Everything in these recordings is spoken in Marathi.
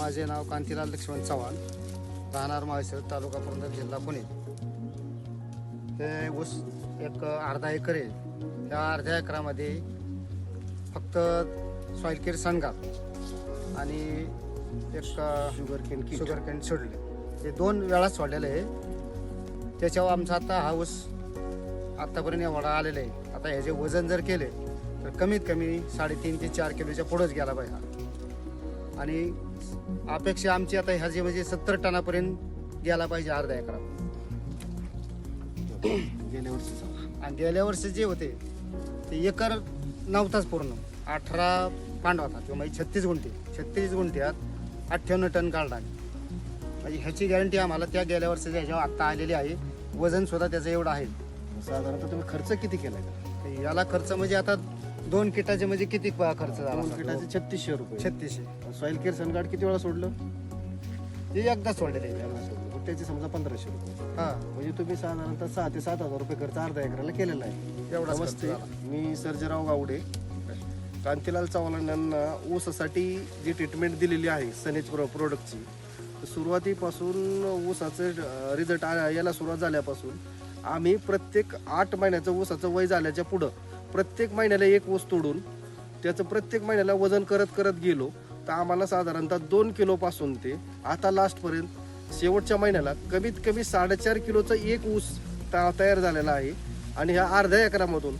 माझे नाव कांतीलाल लक्ष्मण चव्हाण. राहणार माळशेर तालुका पुरंदर जिल्हा पुणे. हे ऊस एक अर्धा एकर आहे. त्या अर्ध्या एकरामध्ये फक्त सॉईल केअर सनगार आणि एक शुगर केन शुगर केन सोडले. हे दोन वेळा सोडलेलं आहे. त्याच्यावर आमचा आता हा ऊस आत्तापर्यंत एवढा आलेला आहे. आता ह्याचे वजन जर केले तर कमीत कमी साडेतीन ते चार किलोच्या पुढंच गेला पाहिजे हा. आणि अपेक्षा आमची आता ह्याची म्हणजे सत्तर टनापर्यंत गेला पाहिजे अर्धा एकरा. गेल्या वर्षीचा आणि गेल्या वर्षी जे होते ते एकर नव्हताच पूर्ण. अठरा पांडवा होता किंवा म्हणजे छत्तीस गुंठे. छत्तीस गुंठ्यात अठ्ठ्याण्णव टन काढला म्हणजे ह्याची गॅरंटी आम्हाला त्या गेल्या वर्षाच्या ह्याच्यावर आत्ता आलेली आहे वजन सुद्धा त्याचं एवढं आहे. साधारणतः तुम्ही खर्च किती तर याला खर्च म्हणजे आता दोन किटाचे म्हणजे किती प- खर्च झाला दोन? किटाचे छत्तीसशे रुपये. छत्तीसशे. सॉईल केअर सनगार्ड किती वेळा सोडलं? ते एकदा सोडलेले सोडलं. मग त्याचे समजा पंधराशे रुपये. हा. म्हणजे तुम्ही साधारणतः सहा ते सात हजार रुपये खर्च अर्धा एकराला केलेला आहे. एवढाच खर्च नमस्ते. झाला. मी सर्जेराव गावडे. कांतीलाल चव्हाण यांना ऊसासाठी जी ट्रीटमेंट दिलेली आहे सनेज प्रो प्रोडक्टची सुरुवातीपासून ऊसाचं रिझल्ट यायला सुरुवात झाल्यापासून आम्ही प्रत्येक आठ महिन्याचं ऊसाचं वय झाल्याच्या पुढं प्रत्येक महिन्याला एक ऊस तोडून त्याचं प्रत्येक महिन्याला वजन करत करत गेलो तर आम्हाला साधारणतः दोन किलोपासून ते आता लास्टपर्यंत शेवटच्या महिन्याला कमीत कमी साडेचार किलोचा एक ऊस ता- तयार झालेला आहे. आणि ह्या अर्ध्या एकरामधून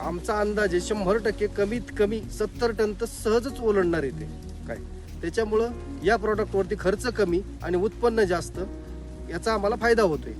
आमचा अंदाजे शंभर टक्के कमीत कमी सत्तर टन तर सहजच ओलांडणार येते काय? त्याच्यामुळं या प्रॉडक्टवरती खर्च कमी आणि उत्पन्न जास्त याचा आम्हाला फायदा होतोय.